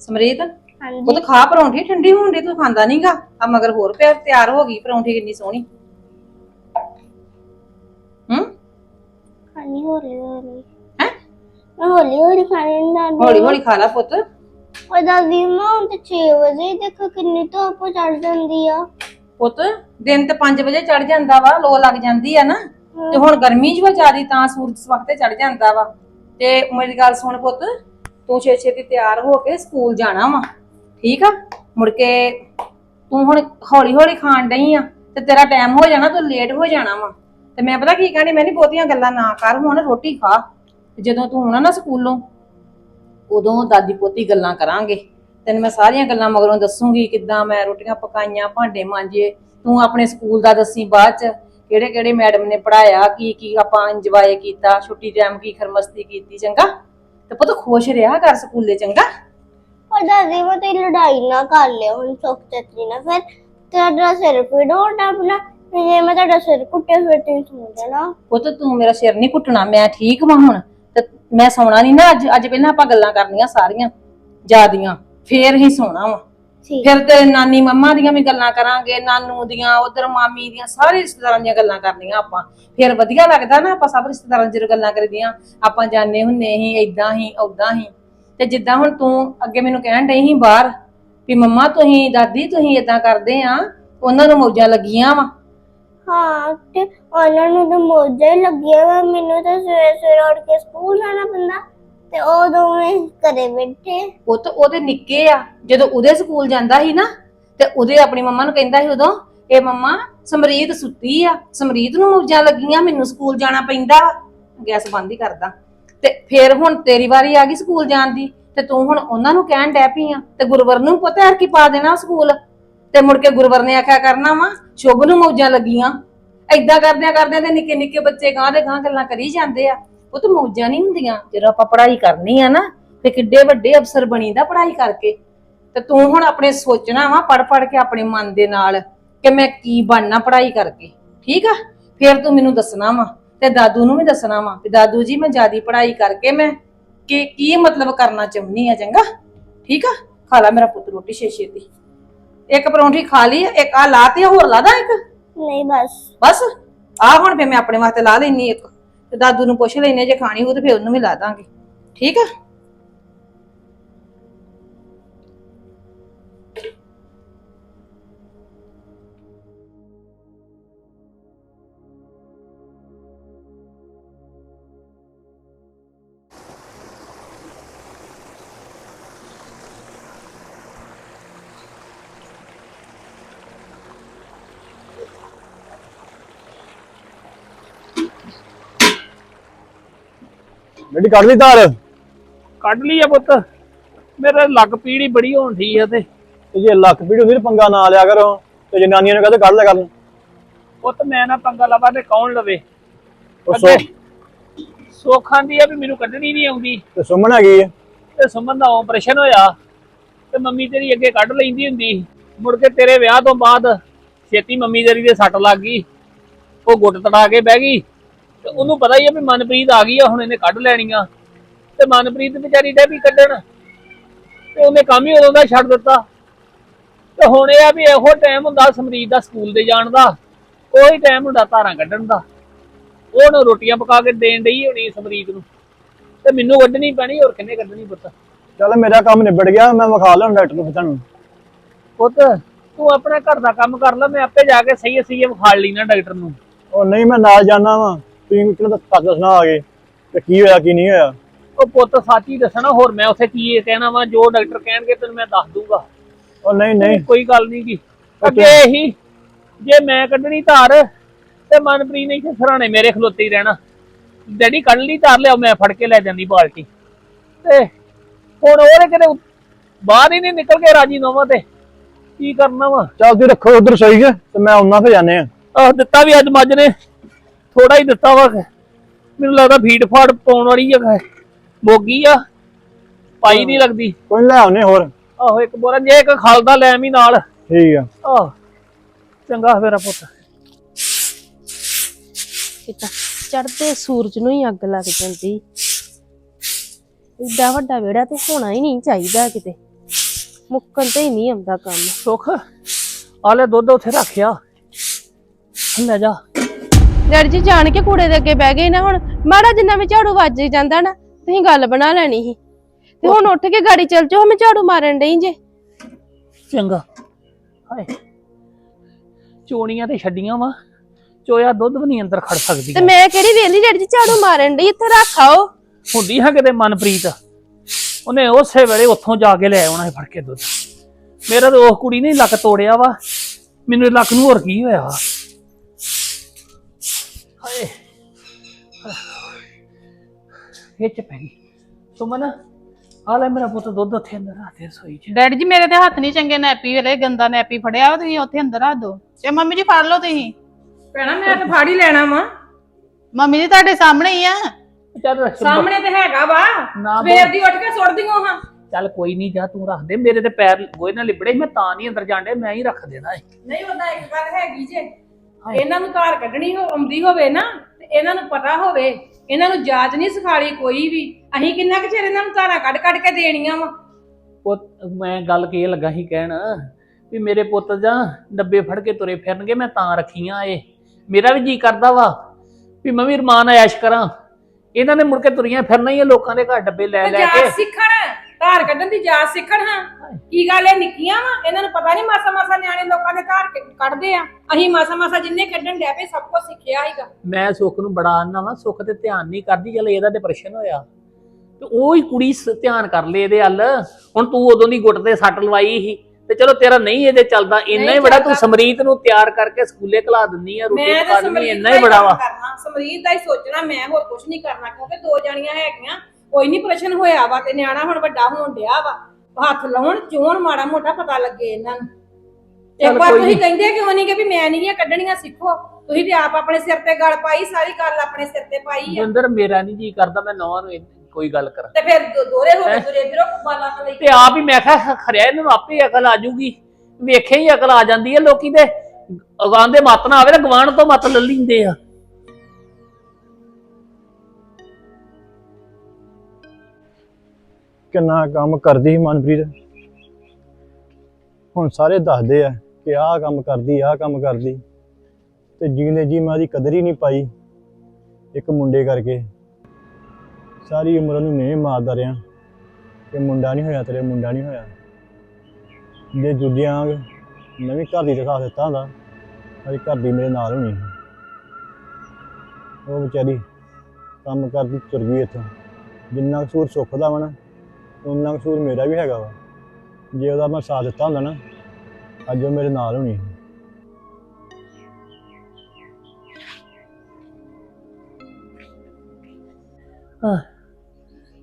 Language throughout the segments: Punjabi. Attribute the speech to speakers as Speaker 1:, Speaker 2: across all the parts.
Speaker 1: ਸਮਰੀਤ ਉਹ
Speaker 2: ਹਾਂਜੀ
Speaker 1: ਤਾਂ ਖਾ ਪਰੌਂਠੀ ਠੰਡੀ ਹੋਣ ਦੀ ਤੂੰ ਖਾਂਦਾ ਨਹੀਂਗਾ ਆ ਮਗਰ ਹੋਰ ਪਿਆ ਤਿਆਰ ਹੋ ਗਈ ਪਰੌਂਠੀ ਕਿੰਨੀ ਸੋਹਣੀ। ਹੂੰ?
Speaker 2: ਖਾਣੀ ਹੋ ਰਹੀ ਹੋ?
Speaker 1: ਹੈ
Speaker 2: ਮੈਂ ਹੌਲੀ ਹੌਲੀ ਖਾਣੀ ਨਾ
Speaker 1: ਹੌਲੀ ਹੌਲੀ ਖਾ ਲੈ ਪੁੱਤ।
Speaker 2: ਉਹ ਦਾਦੀ ਮਾਂ ਹੁਣ ਤੇ 6 ਵਜੇ ਦੇਖੋ ਕਿੰਨੀ ਧੁੱਪ ਚੜ ਜਾਂਦੀ ਆ।
Speaker 1: ਪੁੱਤ ਦਿਨ ਤੇ 5 ਵਜੇ ਚੜ ਜਾਂਦਾ ਵਾ ਲੋ ਲੱਗ ਜਾਂਦੀ ਆ ਨਾ। ਤੇ ਹੁਣ ਗਰਮੀ ਜ਼ਿਆਦੀ ਤਾਂ ਸੂਰਜ ਇਸ ਵਕਤੇ ਚੜ ਜਾਂਦਾ ਵਾ। ਤੇ ਮੇਰੀ ਗੱਲ ਸੁਣ ਪੁੱਤ ਤੂੰ ਛੇ ਛੇ ਛੇਤੀ ਤਿਆਰ ਹੋ ਕੇ ਸਕੂਲ ਜਾਣਾ ਵਾ, ਠੀਕ ਆ? ਮੁੜ ਕੇ ਤੂੰ ਹੁਣ ਹੌਲੀ ਹੌਲੀ ਖਾਣ ਡਈ ਆ ਤੇ ਤੇਰਾ ਟਾਈਮ ਹੋ ਜਾਣਾ, ਤੂੰ ਲੇਟ ਹੋ ਜਾਣਾ ਵਾ। ਤੇ ਮੈਂ ਪਤਾ ਕੀ ਕਹਿਣੀ, ਮੈਂ ਨਹੀਂ ਬਹੁਤੀਆਂ ਗੱਲਾਂ ਨਾ ਕਰ, ਹੁਣ ਰੋਟੀ ਖਾ। ਤੇ ਜਦੋਂ ਤੂੰ ਆਉਣਾ ਨਾ ਸਕੂਲੋਂ, ਉਦੋਂ ਦਾਦੀ ਪੋਤੀ ਗੱਲਾਂ ਕਰਾਂਗੇ। ਤੈਨੂੰ ਮੈਂ ਸਾਰੀਆਂ ਗੱਲਾਂ ਮਗਰੋਂ ਦੱਸੂਗੀ, ਕਿੱਦਾਂ ਮੈਂ ਰੋਟੀਆਂ ਪਕਾਈਆਂ, ਭਾਂਡੇ ਮਾਂਜੇ, ਤੂੰ ਆਪਣੇ ਸਕੂਲ ਦਾ ਦੱਸੀ ਬਾਅਦ ਚ ਕਿਹੜੇ ਕਿਹੜੇ ਮੈਡਮ ਨੇ ਪੜਾਇਆ ਕੀ ਕੀ ਆਪਾਂ ਇੰਜੋਏ ਕੀਤਾ, ਛੁੱਟੀ ਟਾਈਮ ਕੀ ਖਰਮਸਤੀ ਕੀਤੀ, ਚੰਗਾ? ਤੇ ਪੁੱਤ ਖੁਸ਼ ਰਿਹਾ ਕਰ ਸਕੂਲੇ ਚੰਗਾ?
Speaker 2: ਉਹ ਦਾਦੀ ਮਾਂ ਤੇ ਲੜਾਈ ਨਾ ਕਰ ਲਿਆ ਹੁਣ ਸੁੱਖ ਚੱਤਰੀ ਨਾ ਫਿਰ ਤੁਹਾਡਾ ਸਿਰ ਪੀੜ ਹੋਣਾ ਆਪਣਾ ਜੇ ਮੈਂ ਤੁਹਾਡਾ ਸਿਰ ਕੁੱਟਿਆ ਫਿਰ ਤੁਸੀਂ ਸੁਣ ਜਾਣਾ
Speaker 1: ਪੁੱਤ ਤੂੰ ਮੇਰਾ ਸਿਰ ਨਹੀਂ ਕੁੱਟਣਾ ਮੈਂ ਠੀਕ ਵਾਂ ਹੁਣ ਤੇ ਮੈਂ ਸੌਣਾ ਨਹੀਂ ਨਾ ਅੱਜ ਅੱਜ ਪਹਿਲਾਂ ਆਪਾਂ ਗੱਲਾਂ ਕਰਨੀਆਂ ਸਾਰੀਆਂ ਜਿਆਦੀਆਂ ਫੇਰ ਹੀ ਸੌਣਾ ਵਾ।
Speaker 2: ਠੀਕ।
Speaker 1: ਫਿਰ ਤੇ ਨਾਨੀ ਮੰਮਾ ਦੀਆਂ ਵੀ ਗੱਲਾਂ ਕਰਾਂਗੇ ਨਾਨੂ ਦੀਆਂ ਉਧਰ ਮਾਮੀ ਦੀਆਂ ਸਾਰੇ ਰਿਸ਼ਤੇਦਾਰਾਂ ਦੀਆਂ ਗੱਲਾਂ ਕਰਨੀਆਂ ਆਪਾਂ। ਫਿਰ ਵਧੀਆ ਲੱਗਦਾ ਨਾ ਆਪਾਂ ਸਭ ਰਿਸ਼ਤੇਦਾਰਾਂ ਦੀਆਂ ਜਦੋਂ ਗੱਲਾਂ ਕਰਦੀਆਂ ਆਪਾਂ ਜਾਣੇ ਹੁੰਨੇ ਹੀ ਇਦਾਂ ਹੀ ਉਦਾਂ ਹੀ। ਤੇ ਜਿੱਦਾਂ ਹੁਣ ਤੂੰ ਅੱਗੇ ਮੈਨੂੰ ਕਹਿਣ ਡਈ ਸੀ ਬਾਹਰ ਵੀ ਮੰਮਾ ਤੁਸੀਂ ਦਾਦੀ ਤੁਸੀਂ ਇਦਾਂ ਕਰਦੇ ਆ ਉਹਨਾਂ ਨੂੰ ਮੌਜਾਂ ਲੱਗੀਆਂ ਵਾ।
Speaker 2: ਹਾਂ ਤੇ ਉਹਨਾਂ ਨੂੰ ਤਾਂ ਮੋਜਾ ਹੀ ਲੱਗਿਆ ਵਾ। ਮੈਨੂੰ ਤਾਂ ਸਵੇਰੇ ਸਵੇਰੇ ਉੱਠ ਕੇ ਸਕੂਲ ਜਾਣਾ ਪੈਂਦਾ। ਤੇ ਉਹ ਦੋਵੇਂ ਘਰੇ ਬੈਠੇ।
Speaker 1: ਉਹ ਤਾਂ ਉਹਦੇ ਨਿੱਕੇ ਆ। ਜਦੋਂ ਉਹਦੇ ਸਕੂਲ ਜਾਂਦਾ ਸੀ ਨਾ, ਤੇ ਉਹਦੇ ਆਪਣੀ ਮੰਮਾ ਨੂੰ ਕਹਿੰਦਾ ਸੀ ਉਦੋਂ, ਇਹ ਮੰਮਾ, ਸਮਰੀਤ ਸੁੱਤੀ ਆ। ਸਮਰੀਤ ਨੂੰ ਮੌਜਾਂ ਲੱਗੀਆਂ, ਮੈਨੂੰ ਸਕੂਲ ਜਾਣਾ ਪੈਂਦਾ। ਗੈਸ ਬੰਦ ਹੀ ਕਰਦਾ। ਤੇ ਫੇਰ ਹੁਣ ਤੇਰੀ ਵਾਰੀ ਆ ਗਈ ਸਕੂਲ ਜਾਣ ਦੀ। ਤੇ ਤੂੰ ਹੁਣ ਉਹਨਾਂ ਨੂੰ ਕਹਿਣ ਡੈ ਪਈ ਆ। ਤੇ ਗੁਰਵਰ ਨੂੰ ਪਤਾ ਯਾਰ ਕੀ ਪਾ ਦੇਣਾ ਸਕੂਲ? ਤੇ ਮੁੜ ਕੇ ਗੁਰਵਰ ਨੇ ਆਖਿਆ ਕਰਨਾ ਵਾ, ਸ਼ੁਭ ਨੂੰ ਮੌਜਾਂ ਲੱਗੀਆਂ। ਏਦਾਂ ਕਰਦਿਆਂ ਕਰਦਿਆਂ ਤੇ ਨਿੱਕੇ ਨਿੱਕੇ ਬੱਚੇ ਗਾਂ ਦੇ ਗਾਂ ਗੱਲਾਂ ਕਰੀ ਜਾਂਦੇ ਆ। ਉਹ ਤਾਂ ਮੌਜਾਂ ਨਹੀਂ ਹੁੰਦੀਆਂ। ਜਦੋਂ ਆਪਾਂ ਪੜ੍ਹਾਈ ਕਰਨੀ ਆ ਨਾ ਤੇ ਕਿੱਡੇ ਵੱਡੇ ਅਫਸਰ ਬਣੀਦਾ ਪੜ੍ਹਾਈ ਕਰਕੇ। ਤੇ ਤੂੰ ਹੁਣ ਆਪਣੇ ਸੋਚਣਾ ਵਾ ਪੜ ਪੜ ਕੇ ਆਪਣੇ ਮਨ ਦੇ ਨਾਲ ਕਿ ਮੈਂ ਕੀ ਬਣਨਾ ਪੜ੍ਹਾਈ ਕਰਕੇ। ਠੀਕ ਆ? ਫਿਰ ਤੂੰ ਮੈਨੂੰ ਦੱਸਣਾ ਵਾ ਤੇ ਦਾਦੂ ਨੂੰ ਵੀ ਦੱਸਣਾ ਵਾ ਕਿ ਦਾਦੂ ਜੀ ਮੈਂ ਜਿਆਦੀ ਪੜ੍ਹਾਈ ਕਰਕੇ ਮੈਂ ਕੀ ਕੀ ਮਤਲਬ ਕਰਨਾ ਚਾਹੁੰਦੀ ਆ ਚੰਗਾ? ਠੀਕ ਆ? ਖਾ ਲੈ ਮੇਰਾ ਪੁੱਤ ਰੋਟੀ ਛੇ ਛੇਤੀ। ਇੱਕ ਪਰੌਂਠੀ ਖਾ ਲਈ ਇੱਕ ਆ ਲਾਤੀ ਹੋਰ ਲਾ ਦਾਂ ਇੱਕ?
Speaker 2: ਨਹੀਂ ਬਸ।
Speaker 1: ਬਸ? ਆ ਹੁਣ ਫੇ ਮੈਂ ਆਪਣੇ ਵਾਸਤੇ ਲਾ ਲੈਣੀ ਇੱਕ। ਤੇ ਦਾਦੂ ਨੂੰ ਪੁੱਛ ਲੈਨੇ ਜੇ ਖਾਣੀ ਹੋਊ ਤੇ ਫੇ ਉਹਨੂੰ ਵੀ ਲਾ ਦਾਂਗੇ। ਠੀਕ ਆ?
Speaker 3: ਗੱਡੀ ਕੱਢ ਲਈ ਧਾਰ?
Speaker 4: ਕੱਢ ਲਈ ਆ ਪੁੱਤ। ਮੇਰੇ ਲੱਗ ਪੀੜੀ ਬੜੀ ਹੋਣ ਠੀ ਆ ਤੇ।
Speaker 3: ਤੇ ਜੇ ਲੱਕ ਪੀੜ ਹੁੰਦੀ ਤਾਂ ਪੰਗਾ ਨਾ ਲਿਆ ਕਰੋ। ਤੇ ਜਨਾਨੀਆਂ ਨੂੰ ਕਹਦੇ ਕੱਢ ਲਿਆ ਕਰ
Speaker 4: ਪੁੱਤ ਮੈਂ ਨਾ ਪੰਗਾ ਲਵਾ ਤੇ ਕੌਣ ਲਵੇ?
Speaker 3: ਉਹ ਸੋ
Speaker 4: ਸੋਖਾਂ ਦੀ ਆ ਵੀ ਮੈਨੂੰ ਕੱਢਣੀ ਨਹੀਂ ਆਉਂਦੀ।
Speaker 3: ਤੇ ਸੁਮਨ ਹੈਗੀ ਹੈ
Speaker 4: ਤੇ ਸੁਮਨ ਦਾ ਆਪਰੇਸ਼ਨ ਹੋਇਆ। ਤੇ ਮੰਮੀ ਤੇਰੀ ਅੱਗੇ ਕੱਢ ਲੈਂਦੀ ਹੁੰਦੀ। ਮੁੜ ਕੇ ਤੇਰੇ ਵਿਆਹ ਤੋਂ ਬਾਅਦ ਛੇਤੀ ਮੰਮੀ ਤੇਰੀ ਦੇ ਸੱਟ ਲੱਗ ਗਈ। ਉਹ ਗੁੱਟ ਤੜਾ ਕੇ ਬਹਿ ਗਈ। ਤੇ ਉਹਨੂੰ ਪਤਾ ਹੀ ਆ ਵੀ ਮਨਪ੍ਰੀਤ ਆ ਗਈ ਆ ਹੁਣ ਇਹਨੇ ਕੱਢ ਲੈਣੀਆਂ। ਤੇ ਮਨਪ੍ਰੀਤ ਵਿਚਾਰੀ ਡੇ ਵੀ ਕੱਢਣ। ਤੇ ਉਹਨੇ ਕੰਮ ਹੀ ਉਦੋਂ ਦਾ ਛੱਡ ਦਿੱਤਾ। ਤੇ ਹੁਣ ਇਹ ਆ ਵੀ ਇਹੋ ਟਾਈਮ ਹੁੰਦਾ ਸਮਰੀਤ ਦਾ ਸਕੂਲ ਦੇ ਜਾਣ ਦਾ। ਉਹੀ ਟਾਈਮ ਹੁੰਦਾ ਧਾਰਾਂ ਕੱਢਣ ਦਾ। ਉਹਨੂੰ ਰੋਟੀਆਂ ਪਕਾ ਕੇ ਦੇਣ ਡਈ ਹੋਣੀ ਸਮਰੀਤ ਨੂੰ। ਤੇ ਮੈਨੂੰ ਕੱਢਣੀ ਪੈਣੀ ਹੋਰ ਕਿੰਨੇ ਕੱਢਣੀ ਪੁੱਤ?
Speaker 3: ਚੱਲ ਮੇਰਾ ਕੰਮ ਨਿਬੜ ਗਿਆ ਮੈਂ ਵਿਖਾ ਲਿਆ ਡਾਕਟਰ ਨੂੰ ਫਿਰ ਤੁਹਾਨੂੰ।
Speaker 4: ਪੁੱਤ ਤੂੰ ਆਪਣਾ ਘਰ ਦਾ ਕੰਮ ਕਰ ਲੈ ਮੈਂ ਆਪੇ ਜਾ ਕੇ ਸਹੀ ਸਹੀ ਵਿਖਾੜ ਲੈਣਾ ਡਾਕਟਰ ਨੂੰ।
Speaker 3: ਉਹ ਨਹੀਂ ਮੈਂ ਨਾਲ ਜਾਣਾ ਵਾ। ਤੁਸੀਂ ਕਿਹਨੂੰ ਤਾਂ ਦੱਸਣਾ ਆ ਗਏ ਤੇ ਕੀ ਹੋਇਆ ਕੀ ਨਹੀਂ ਹੋਇਆ?
Speaker 4: ਉਹ ਪੁੱਤ ਸੱਚ ਹੀ ਦੱਸਣਾ ਹੋਰ ਮੈਂ ਉੱਥੇ ਕੀ ਇਹ ਕਹਿਣਾ ਵਾ ਜੋ ਡਾਕਟਰ ਕਹਿਣਗੇ ਤੈਨੂੰ ਮੈਂ ਦੱਸ ਦੂੰਗਾ।
Speaker 3: ਉਹ ਨਹੀਂ ਨਹੀਂ।
Speaker 4: ਕੋਈ ਗੱਲ ਨਹੀਂ ਗੀ। ਅੱਗੇ ਇਹੀ ਜੇ ਮੈਂ ਕੱਢਣੀ ਧਾਰ ਤੇ ਮਨਪ੍ਰੀਤ ਨੇ ਇੱਥੇ ਸਰਾਣੇ ਮੇਰੇ ਖਲੋਤੇ ਹੀ ਰਹਿਣਾ। ਡੈਡੀ ਕੱਢ ਲਈ ਧਾਰ ਲਿਆਓ ਮੈਂ ਫੜ ਕੇ ਲੈ ਜਾਂਦੀ ਬਾਲਟੀ। ਤੇ ਹੁਣ ਉਹਦੇ ਕਿਤੇ ਬਾਹਰ ਹੀ ਨਹੀਂ ਨਿਕਲ ਕੇ ਰਾਜੀ ਨੋਵਾ ਤੇ। ਕੀ ਕਰਨਾ ਵਾ?
Speaker 3: ਚੱਲ ਤੁਸੀਂ ਰੱਖੋ ਉਧਰ ਸਹੀ ਹੈ ਤੇ ਮੈਂ ਆਉਣਾ ਫਿਰ ਜਾਣੇ ਆ
Speaker 4: ਆਹ ਦਿੱਤਾ ਵੀ ਅੱਜ ਮੱਝ ਨੇ। ਥੋੜਾ ਹੀ ਦਿੱਤਾ ਵਾ ਮੈਨੂੰ ਲੱਗਦਾ ਫੀਡ ਫਾੜ ਪਾਉਣ ਵਾਲੀ ਜਗ੍ਹਾ ਮੋਗੀ ਆ। ਪਾਈ ਨਹੀਂ ਲੱਗਦੀ।
Speaker 3: ਕੋਈ ਲੈ ਆਉਨੇ ਹੋਰ।
Speaker 4: ਆਹੋ ਇੱਕ ਬੋਰਾ। ਜੇ ਇੱਕ ਖਲਦਾ ਲੈ ਵੀ ਨਾਲ।
Speaker 3: ਠੀਕ ਆ।
Speaker 4: ਆਹ ਚੰਗਾ ਮੇਰਾ ਪੁੱਤ।
Speaker 5: ਕਿਤਾ ਚੜਦੇ ਸੂਰਜ ਨੂੰ ਹੀ ਅੱਗ ਲੱਗ ਜਾਂਦੀ। ਏਡਾ ਵੱਡਾ ਵਿਹੜਾ ਤੇ ਹੋਣਾ ਹੀ ਨਹੀਂ ਚਾਹੀਦਾ ਕਿਤੇ। ਮੁੱਕਣ ਤੇ ਹੀ ਨਹੀਂ ਆਉਂਦਾ ਕੰਮ।
Speaker 4: ਸੁੱਖ ਆ ਲੈ ਦੁੱਧ ਉੱਥੇ ਰੱਖਿਆ ਲੈ ਜਾ।
Speaker 5: ਡੈਡੀ ਜੀ ਜਾਣ ਕੇ ਕੂੜੇ ਦੇ ਅੱਗੇ ਬਹਿ ਗਏ ਨਾ ਹੁਣ। ਮਾੜਾ ਜਿੰਨਾ ਵੀ ਝਾੜੂ ਵੱਜ ਜਾਂਦਾ ਨਾ ਤੁਸੀਂ ਗੱਲ ਬਣਾ ਲੈਣੀ ਸੀ। ਤੇ ਹੁਣ ਉੱਠ ਕੇ ਗਾੜੀ ਚੱਲ ਜਾਓ ਮੈਂ ਝਾੜੂ ਮਾਰਨ ਡਈ ਜੇ।
Speaker 4: ਚੰਗਾ। ਹਾਏ। ਚੋਣੀਆਂ ਤੇ ਛੱਡੀਆਂ ਵਾ। ਚੋਇਆ ਦੁੱਧ ਵੀ ਨਹੀਂ ਅੰਦਰ ਖੜ ਸਕਦੀ।
Speaker 5: ਤੇ ਮੈਂ ਕਿਹੜੀ ਵੇਲੀ ਡੈਡੀ ਜੀ ਝਾੜੂ ਮਾਰਨ ਡਈ ਇੱਥੇ ਰੱਖ ਆਓ।
Speaker 4: ਹੁੰਦੀ ਹੈ ਕਿਤੇ ਮਨਪ੍ਰੀਤ। ਉਹਨੇ ਉਸੇ ਵੇਲੇ ਉੱਥੋਂ ਜਾ ਕੇ ਲੈ ਆਉਣਾ ਸੀ ਫੜ ਕੇ ਦੁੱਧ। ਮੇਰਾ ਤਾਂ ਉਹ ਕੁੜੀ ਨੇ ਲੱਕ ਤੋੜਿਆ ਵਾ। ਮੈਨੂੰ ਲੱਕ ਨੂੰ ਹੋਰ ਕੀ ਹੋਇਆ ਇਹ ਚ ਪੈ ਗਈ ਸੁਮਨ ਆ ਲੈ ਮੇਰਾ ਪੁੱਤ ਦੁੱਧ ਉੱਥੇ ਅੰਦਰ ਆ ਤੇ ਰਸੋਈ ਚ।
Speaker 6: ਡੈਡੀ ਜੀ ਮੇਰੇ ਤੇ ਹੱਥ ਨਹੀਂ ਚੰਗੇ ਨੈਪੀ ਵੇਲੇ ਗੰਦਾ ਨੈਪੀ ਫੜਿਆ ਵਾ ਤੁਸੀਂ ਉੱਥੇ ਅੰਦਰ ਰੱਖ ਦਿਓ ਤੇ ਮੰਮੀ ਜੀ ਫੜ ਲਓ ਤੁਸੀਂ।
Speaker 1: ਭੈਣਾ ਮੈਂ ਤਾਂ ਫਾੜ ਹੀ ਲੈਣਾ ਵਾ।
Speaker 6: ਮੰਮੀ ਜੀ ਤੁਹਾਡੇ ਸਾਹਮਣੇ ਹੀ ਆ।
Speaker 4: ਚੱਲ ਰੱਖ
Speaker 1: ਸਾਹਮਣੇ ਤੇ ਹੈਗਾ ਵਾ।
Speaker 4: ਨਾ
Speaker 1: ਸਵੇਰ ਦੀ ਉੱਠ ਕੇ ਸੁੱਟ ਦਿਓ ਹਾਂ।
Speaker 4: ਚੱਲ ਕੋਈ ਨਹੀਂ ਜਾ ਤੂੰ ਰੱਖ ਦੇ। ਮੇਰੇ ਤੇ ਪੈਰ ਗੋਏ ਨਾਲ ਲਿਬੜੇ ਸੀ, ਮੈਂ ਤਾਂ ਨਹੀਂ ਅੰਦਰ ਜਾਣ ਡਿਆ ਮੈਂ ਹੀ ਰੱਖ ਦੇਣਾ ਏ।
Speaker 1: ਨਹੀਂ ਉਹਦਾ ਇੱਕ ਗੱਲ ਹੈਗੀ ਜੇ। ਇਹਨਾਂ ਨੂੰ ਧਾਰ ਕੱਢਣੀ ਹੋ ਆਉਂਦੀ ਹੋਵੇ ਨਾ ਇਹਨਾਂ ਨੂੰ ਪਤਾ ਹੋਵੇ ਇਹਨਾਂ ਨੂੰ ਜਾਚ ਨਹੀਂ ਸਿਖਾਲੀ ਕੋਈ ਵੀ। ਅਸੀਂ ਕਿੰਨਾ ਕੁ ਚਿਰ ਇਹਨਾਂ ਨੂੰ ਧਾਰਾਂ ਕੱਢ ਕੱਢ ਕੇ ਦੇਣੀਆਂ ਵਾ?
Speaker 4: ਪੁੱਤ ਮੈਂ ਗੱਲ ਕੀ ਲੱਗਾ ਸੀ ਕਹਿਣ? ਵੀ ਮੇਰੇ ਪੁੱਤ ਜਾਂ ਡੱਬੇ ਫੜ ਕੇ ਤੁਰੇ ਫਿਰਨਗੇ ਮੈਂ ਤਾਂ ਰੱਖੀਆਂ ਏ ਮੇਰਾ ਵੀ ਜੀ ਕਰਦਾ ਵਾ ਵੀ ਮੈਂ ਵੀ ਰਮਾਨ ਐਸ਼ ਕਰਾਂ। ਇਹਨਾਂ ਨੇ ਮੁੜ ਕੇ ਤੁਰੀਆਂ ਫਿਰਨਾ ਹੀ ਆ ਲੋਕਾਂ ਦੇ ਘਰ ਡੱਬੇ ਲੈ ਲੈ
Speaker 1: ਜਾਚ
Speaker 4: ਕੇ।
Speaker 1: ਸਿੱਖਣ। ਧਾਰ ਕੱਢਣ ਦੀ ਜਾਚ ਸਿੱਖਣ ਹਾਂ। ਕੀ ਗੱਲ ਇਹ ਨਿੱਕੀਆਂ ਵਾ? ਇਹਨਾਂ ਨੂੰ ਪਤਾ ਨਹੀਂ ਮਾਸਾ ਮਾਸਾ ਨਿਆਣੇ ਲੋਕਾਂ ਦੇ ਧਾਰ ਕ- ਕੱਢਦੇ ਆ। ਅਸੀਂ ਮਾਸਾ ਮਾਸਾ ਜਿੰਨੇ ਕੱਢਣ ਡਿਆ ਪਏ ਸਭ ਕੁਝ ਸਿੱਖਿਆ ਸੀਗਾ।
Speaker 4: ਮੈਂ ਸੁੱਖ ਨੂੰ ਬੜਾ ਆਨਾ ਵਾ ਸੁੱਖ ਤੇ ਧਿਆਨ ਨਹੀਂ ਕਰਦੀ ਚਲ ਇਹਦਾ ਡਿਪਰੈਸ਼ਨ ਹੋਇਆ। ਤੇ ਉਹ ਹੀ ਕੁੜੀ ਸ- ਧਿਆਨ ਕਰ ਲੇ ਇਹਦੇ ਹੱਲ। ਹੁਣ ਤੂੰ ਉਦੋਂ ਦੀ ਗੁੱਟ ਤੇ ਸੱਟ ਲਵਾਈ ਸੀ। ਤੇ ਚਲੋ ਤੇਰਾ ਨਹੀਂ ਇਹਦੇ ਚੱਲਦਾ ਇੰਨਾ ਹੀ
Speaker 1: ਨਹੀਂ
Speaker 4: ਬੜਾ ਤੂੰ
Speaker 1: ਚੱਲਦਾ।
Speaker 4: ਸਮਰੀਤ ਨੂੰ ਤਿਆਰ ਕਰਕੇ ਸਕੂਲੇ ਘਲਾ ਦਿੰਦੀ ਆ ਰੋਟੀ
Speaker 1: ਮੈਂ ਤਾਂ ਸਮਰੀਤ
Speaker 4: ਇੰਨਾ
Speaker 1: ਦਾ
Speaker 4: ਹੀ ਬੜਾ ਵਾ।
Speaker 1: ਕਰਨਾ। ਸਮਰੀਤ ਦਾ ਹੀ ਸੋਚਣਾ ਮੈਂ ਹੋਰ ਕੁਝ ਨਹੀਂ ਕਰਨਾ ਕਿਉਂਕਿ ਦੋ ਜਣੀਆਂ ਹੈਗੀਆਂ। ਕੋਈ ਨਹੀਂ ਪ੍ਰਸ਼ਨ ਹੋਇਆ ਵਾ ਤੇ ਨਿਆਣਾ ਹੁਣ ਵੱਡਾ ਹੋਣ ਡਿਆ ਵਾ। ਹੱਥ ਲਾਉਣ ਚੋਣ ਮਾੜਾ ਮੋਟਾ ਪਤਾ ਲੱਗੇ ਇਹਨਾਂ ਨੂੰ। ਇੱਕ ਵਾਰ ਤੁਸੀਂ। ਕਹਿੰਦੇ ਕਿਉਂ ਨਹੀਂ ਕਿ ਵੀ ਮੈਂ ਨਹੀਂ ਇਹ ਕੱਢਣੀਆਂ ਸਿੱਖੋ। ਤੁਸੀਂ ਤੇ ਆਪ ਆਪਣੇ ਸਿਰ ਤੇ ਗੱਲ ਪਾਈ ਸਾਰੀ ਗੱਲ ਆਪਣੇ ਸਿਰ ਤੇ ਪਾਈ ਆ।
Speaker 4: ਜਿੰਦਰ ਮੇਰਾ ਨਹੀਂ ਜੀ ਕਰਦਾ ਮੈਂ ਨੌਂ ਕੋਈ ਗੱਲ ਕਰਾਂ।
Speaker 1: ਤੇ ਫਿਰ ਦੋ- ਦੋਹਰੇ ਹੋ? ਕੇ ਤੁਰੇ ਫਿਰੋ ਬਾਲਾ ਤੋਂ ਲੈ ਕੇ।
Speaker 4: ਤੇ ਆਪ ਹੀ ਮੈਂ ਕਿਹਾ ਖਰਿਆ ਇਹਨਾਂ ਨੂੰ ਆਪੇ ਅਕਲ ਆ ਜੂਗੀ ਵੇਖੇ ਹੀ ਅਕਲ ਆ ਜਾਂਦੀ ਹੈ ਲੋਕੀ ਤੇ। ਅਗਾਂ ਦੇ ਮਤ ਨਾ ਆਵੇ ਨਾ ਗਵਾਣ ਤੋਂ ਮਤ ਲੈ ਲਿੰਦੇ ਆ।
Speaker 3: ਕਿੰਨਾ ਕੰਮ ਕਰਦੀ ਸੀ ਮਨਪ੍ਰੀਤ? ਹੁਣ ਸਾਰੇ ਦੱਸਦੇ ਆ ਕਿ ਆਹ ਕੰਮ ਕਰਦੀ, ਆਹ ਕੰਮ ਕਰਦੀ ਤੇ ਜੀਂਦੇ ਜੀ ਮੈਂ ਉਹਦੀ ਕਦਰ ਹੀ ਨਹੀਂ ਪਾਈ ਇੱਕ ਮੁੰਡੇ ਕਰਕੇ। ਸਾਰੀ ਉਮਰ ਉਹਨੂੰ ਮੈਂ ਮਾਰਦਾ ਰਿਹਾ ਕਿ ਮੁੰਡਾ ਨਹੀਂ ਹੋਇਆ, ਤੇਰੇ ਮੁੰਡਾ ਨਹੀਂ ਹੋਇਆ। ਜੇ ਦੂਜਿਆਂ ਮੈਂ ਵੀ ਘਰ ਦੀ ਦਿਖਾ ਦਿੱਤਾ ਹੁੰਦਾ ਅਜੇ ਘਰ ਦੀ ਮੇਰੇ ਨਾਲ ਹੋਣੀ ਸੀ। ਉਹ ਵਿਚਾਰੀ ਕੰਮ ਕਰਦੀ ਤੁਰ ਗਈ ਇੱਥੋਂ। ਜਿੰਨਾ ਕਸੂਰ ਸੁੱਖ ਦਾ ਵਾ ਨਾ ਉਨਾ ਕਸੂਰ ਮੇਰਾ ਵੀ ਹੈਗਾ ਵਾ। ਜੇ ਉਹਦਾ ਮੈਂ ਸਾਥ ਦਿੱਤਾ ਹੁੰਦਾ ਨਾ ਅੱਜ ਉਹ ਮੇਰੇ ਨਾਲ ਹੋਣੀ ਸੀ।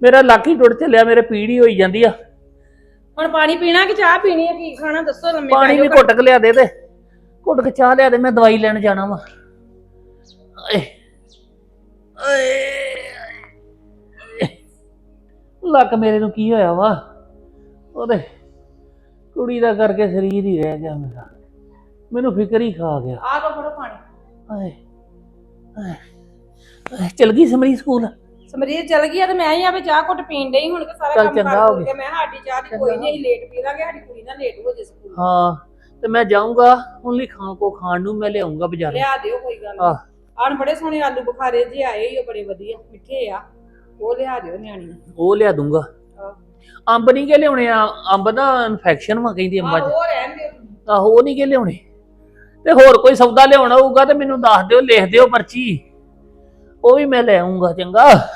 Speaker 4: ਮੇਰਾ ਲੱਕ ਹੀ ਟੁੱਟ ਚੱਲਿਆ ਮੇਰੇ ਪੀੜੀ ਹੋਈ ਜਾਂਦੀ ਆ।
Speaker 1: ਹੁਣ ਪਾਣੀ ਪੀਣਾ ਕਿ ਚਾਹ ਪੀਣੀ ਹੈ ਕੀ ਖਾਣਾ? ਦੱਸੋ ਲੰਮੇ
Speaker 4: ਪਾਣੀ
Speaker 1: ਪੈ
Speaker 4: ਵੀ
Speaker 1: ਜਾਓ
Speaker 4: ਘੁੱਟ ਕੇ ਲਿਆ ਦੇ ਤੇ। ਘੁੱਟ ਕੇ ਚਾਹ ਲਿਆ ਦੇ ਮੈਂ ਦਵਾਈ ਲੈਣ ਜਾਣਾ ਵਾ। ਏ ਲੱਕ ਮੇਰੇ ਨੂੰ ਕੀ ਹੋਇਆ ਵਾ? ਉਹਦੇ ਕੁੜੀ ਦਾ ਕਰਕੇ ਸਰੀਰ ਹੀ ਰਹਿ ਗਿਆ ਮੇਰਾ। ਮੈਨੂੰ ਫਿਕਰ ਹੀ ਖਾ ਗਿਆ।
Speaker 1: ਆ ਲੋ ਫੜੋ ਪਾਣੀ।
Speaker 4: ਆਏ, ਆਏ, ਚਲ ਗਈ ਸਮਰੀ ਸਕੂਲ?
Speaker 1: ਸਮਰੀਤ ਚਲ ਗਈ ਆ ਤੇ ਮੈਂ ਹੀ ਆਵੇ ਚਾਹ ਘੁੱਟ ਪੀਣ ਡਈ ਹੁਣ ਕਿ ਸਾਰਾ
Speaker 4: ਚੱਲ
Speaker 1: ਕੰਮ
Speaker 4: ਚੰਗਾ
Speaker 1: ਕਰ
Speaker 4: ਹੋ
Speaker 1: ਕੁਰ
Speaker 4: ਗਿਆ।
Speaker 1: ਕੇ ਮੈਂ ਸਾਡੀ ਚਾਹ ਦੀ ਕੋਈ ਨਹੀਂ ਲੇਟ ਪੀ ਲਾਂਗੇ ਸਾਡੀ ਕੁੜੀ ਨਾ ਲੇਟ ਹੋ ਜੇ ਸਕੂਲ।
Speaker 4: ਹਾਂ ਤੇ ਮੈਂ ਜਾਊਂਗਾ ਹੁਣ ਲਈ ਖਾਣ ਕੋ ਖਾਣ ਨੂੰ ਮੈਂ ਲਿਆਉਂਗਾ ਬਾਜ਼ਾਰੋਂ।
Speaker 1: ਲਿਆ ਦਿਓ ਕੋਈ ਗੱਲ
Speaker 4: ਆਹ।
Speaker 1: ਆਣ ਬੜੇ ਸੋਹਣੇ ਆਲੂ ਬੁਖਾਰੇ ਜੇ ਆਏ ਹੀ ਬੜੇ ਵਧੀਆ ਮਿੱਠੇ ਆ। ਉਹ ਲਿਆ ਦਿਓ ਨਿਆਣੀ ਨੂੰ।
Speaker 4: ਉਹ ਲਿਆ ਦੂੰਗਾ।
Speaker 1: ਆਹ।
Speaker 4: ਅੰਬ ਨਹੀਂ ਕੇ ਲਿਆਉਣੇ? ਆ ਅੰਬ ਦਾ ਇਨਫੈਕਸ਼ਨ ਵਾ ਕਹਿੰਦੀ ਅੰਬਾਂ 'ਚ।
Speaker 1: ਆਹ, ਉਹ ਰਹਿਣ ਦਿਓ।
Speaker 4: ਆਹੋ ਉਹ ਨਹੀਂ ਕਿ ਲਿਆਉਣੇ। ਤੇ ਹੋਰ ਕੋਈ ਸੌਦਾ ਲਿਆਉਣਾ ਹੋਊਗਾ ਤੇ ਮੈਨੂੰ ਦੱਸ ਦਿਓ ਲਿਖ ਦਿਓ ਪਰਚੀ। ਉਹ ਵੀ ਮੈਂ ਲੈ ਆਉਂਗਾ ਚੰਗਾ।